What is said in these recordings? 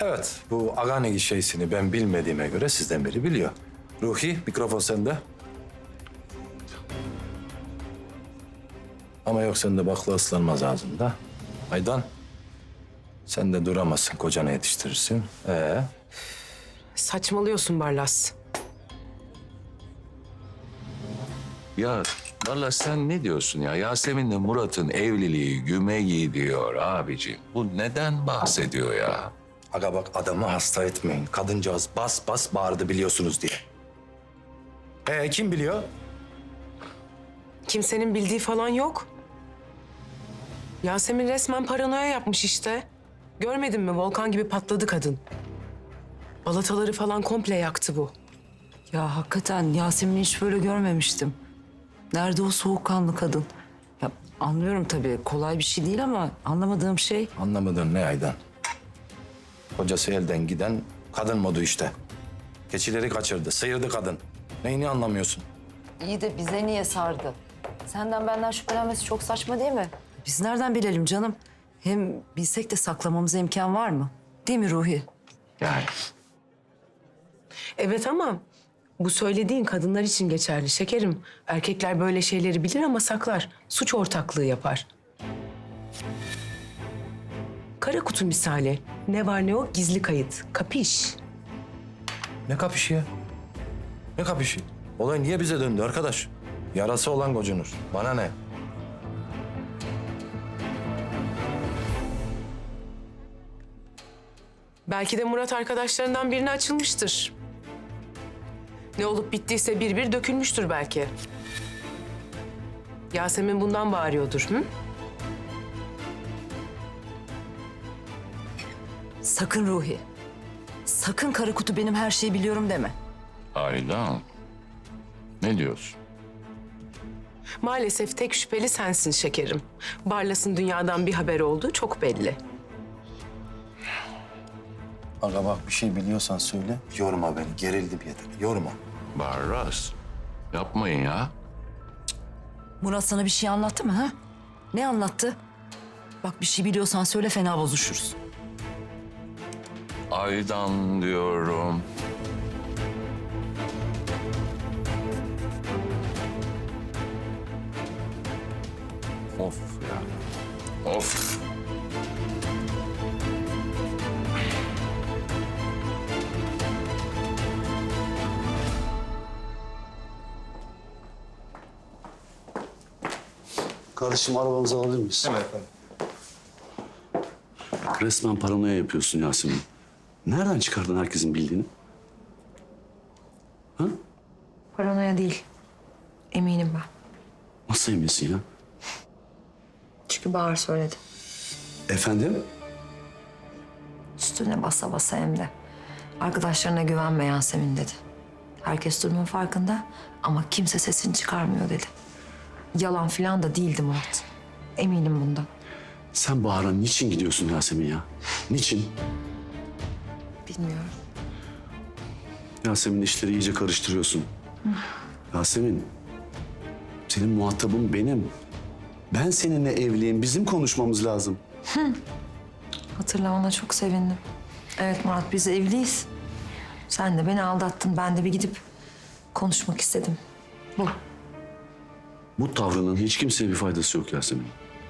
Evet, bu Agani şeysini ben bilmediğime göre sizden biri biliyor. Ruhi, mikrofon sende. Ama yok sende bakla ıslanmaz ağzında. Aydan, sen de duramazsın, kocana yetiştirirsin. Ee, Saçmalıyorsun Barlas. Ya valla sen ne diyorsun ya? Yasemin'le Murat'ın evliliği güme gidiyor abiciğim. Bu neden bahsediyor ya? Aga bak adamı hasta etmeyin. Kadıncağız bas bas bağırdı biliyorsunuz diye. Ee, kim biliyor? Kimsenin bildiği falan yok. Yasemin resmen paranoya yapmış işte. Görmedin mi? Volkan gibi patladı kadın. Balataları falan komple yaktı bu. Ya hakikaten Yasemin'i hiç böyle görmemiştim. Nerede o soğukkanlı kadın? Ya anlıyorum tabii kolay bir şey değil ama anlamadığım şey... Anlamadın ne Aydan? Kocası elden giden kadın modu işte. Keçileri kaçırdı, sıyırdı kadın. Neyini anlamıyorsun? İyi de bize niye sardı? Senden benden şüphelenmesi çok saçma değil mi? Biz nereden bilelim canım? Hem bilsek de saklamamıza imkan var mı? Değil mi Ruhi? Yani Evet ama bu söylediğin kadınlar için geçerli şekerim. Erkekler böyle şeyleri bilir ama saklar. Suç ortaklığı yapar. Kara kutu misali. Ne var ne yok gizli kayıt. Kapiş. Ne kapışı ya? Ne kapışı? Olay niye bize döndü arkadaş? Yarası olan gocunur. Bana ne? Belki de Murat arkadaşlarından birine açılmıştır. Ne olup bittiyse bir bir dökülmüştür belki. Yasemin bundan bağırıyordur. Hı? Sakın Ruhi. Sakın kara kutu benim her şeyi biliyorum deme. Aydan. Ne diyorsun? Maalesef tek şüpheli sensin şekerim. Barlas'ın dünyadan bir haber olduğu çok belli. Aga bak bir şey biliyorsan söyle. Yorma beni. Gerildim yeter. Yorma. Barras. Yapmayın ya. Murat sana bir şey anlattı mı ha? Ne anlattı? Bak bir şey biliyorsan söyle fena bozuşuruz. Aydan diyorum. Of ya. Of. Kardeşim arabanızı alabilir miyiz? Evet efendim. Resmen paranoya yapıyorsun Yasemin. Nereden çıkardın herkesin bildiğini? Paranoya değil. Eminim ben. Nasıl eminsin ya? Çünkü Bahar söyledi. Efendim? Üstüne basa basa hem de. Arkadaşlarına güvenme Yasemin dedi. Herkes durumun farkında ama kimse sesini çıkarmıyor dedi. Yalan falan da değildi Murat. Eminim bundan. Sen Bahar'a niçin gidiyorsun Yasemin ya? Niçin? Bilmiyorum. Yasemin işleri iyice karıştırıyorsun. Yasemin, senin muhatabın benim. Ben seninle evliyim. Bizim konuşmamız lazım. Hatırlamana çok sevindim. Evet Murat biz evliyiz. Sen de beni aldattın. Ben de bir gidip konuşmak istedim. Bu. Bu tavrının hiç kimseye bir faydası yok Yasemin.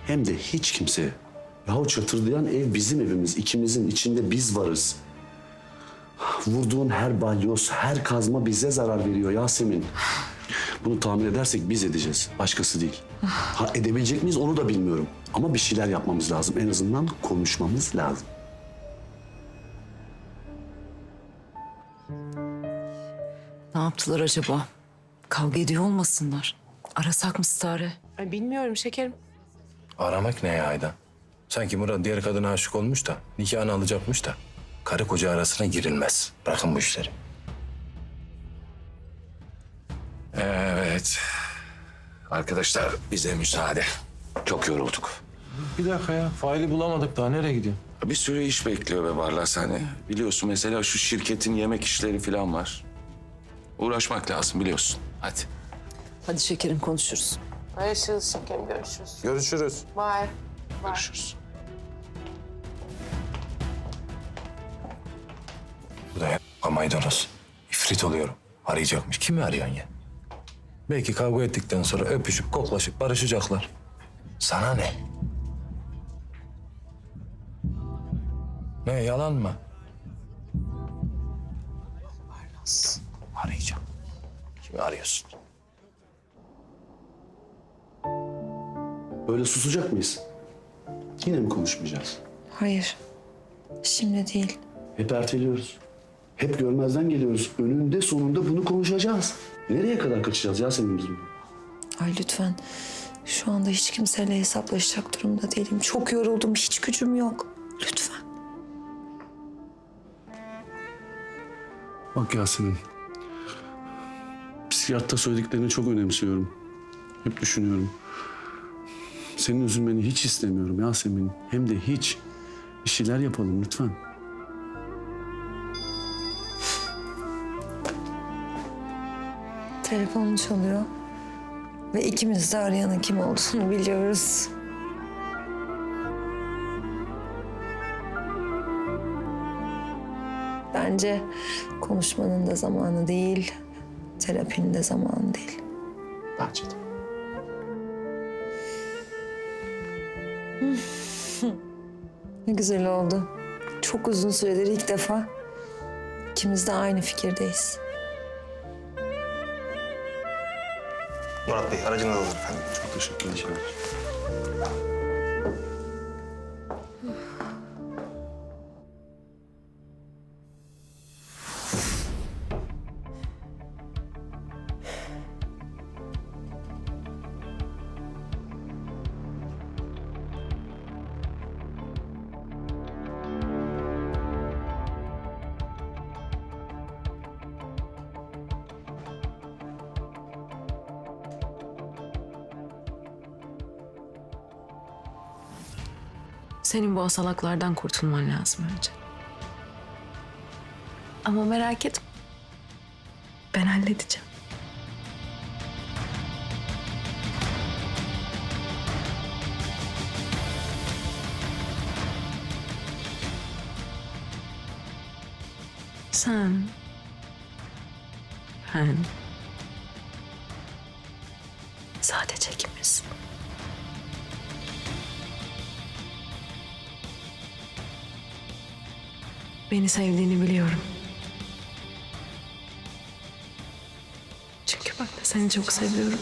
Hem de hiç kimseye. Yahu çatırdayan ev bizim evimiz. İkimizin içinde biz varız. Vurduğun her balyoz, her kazma bize zarar veriyor Yasemin. Bunu tahmin edersek biz edeceğiz. Başkası değil. Ha edebilecek miyiz onu da bilmiyorum. Ama bir şeyler yapmamız lazım. En azından konuşmamız lazım. Ne yaptılar acaba? Kavga ediyor olmasınlar. Arasak mı Stare? Ay, bilmiyorum şekerim. Aramak ne ya Aydan? Sanki Murat diğer kadına aşık olmuş da nikahını alacakmış da. Karı koca arasına girilmez. Bırakın bu işleri. Evet. Arkadaşlar bize müsaade. Çok yorulduk. Bir dakika ya. Faili bulamadık daha. Nereye gidiyor? Bir sürü iş bekliyor be Barlas hani. Biliyorsun mesela şu şirketin yemek işleri falan var. Uğraşmak lazım biliyorsun. Hadi. Hadi şekerim konuşuruz. Görüşürüz şekerim görüşürüz. Görüşürüz. Bye. Görüşürüz. Bu da hep maydanoz. İfrit oluyorum. Arayacakmış. Kimi arayan ya? Belki kavga ettikten sonra öpüşüp koklaşıp barışacaklar. Sana ne? Ne yalan mı? Arayacağım. Kimi arıyorsun? Böyle susacak mıyız? Yine mi konuşmayacağız? Hayır. Şimdi değil. Hep erteliyoruz. Hep görmezden geliyoruz. Önünde sonunda bunu konuşacağız. Nereye kadar kaçacağız Yasemin biz bunu? Ay lütfen. Şu anda hiç kimseyle hesaplaşacak durumda değilim. Çok yoruldum. Hiç gücüm yok. Lütfen. Bak Yasemin. Psikiyatta söylediklerini çok önemsiyorum. Hep düşünüyorum. Senin üzülmeni hiç istemiyorum Yasemin. Hem de hiç. Bir şeyler yapalım lütfen. Telefonum çalıyor. Ve ikimiz de arayanın kim olduğunu biliyoruz. Bence konuşmanın da zamanı değil, terapinin de zamanı değil. Bence de. Ne güzel oldu. Çok uzun süredir ilk defa ikimiz de aynı fikirdeyiz. Murat Bey aracınız hazır efendim. Çok teşekkür ederim. Senin bu asalaklardan kurtulman lazım önce. Ama merak etme. Ben halledeceğim. Sen, ben, sadece ikimiz. Beni sevdiğini biliyorum. Çünkü ben de seni çok seviyorum.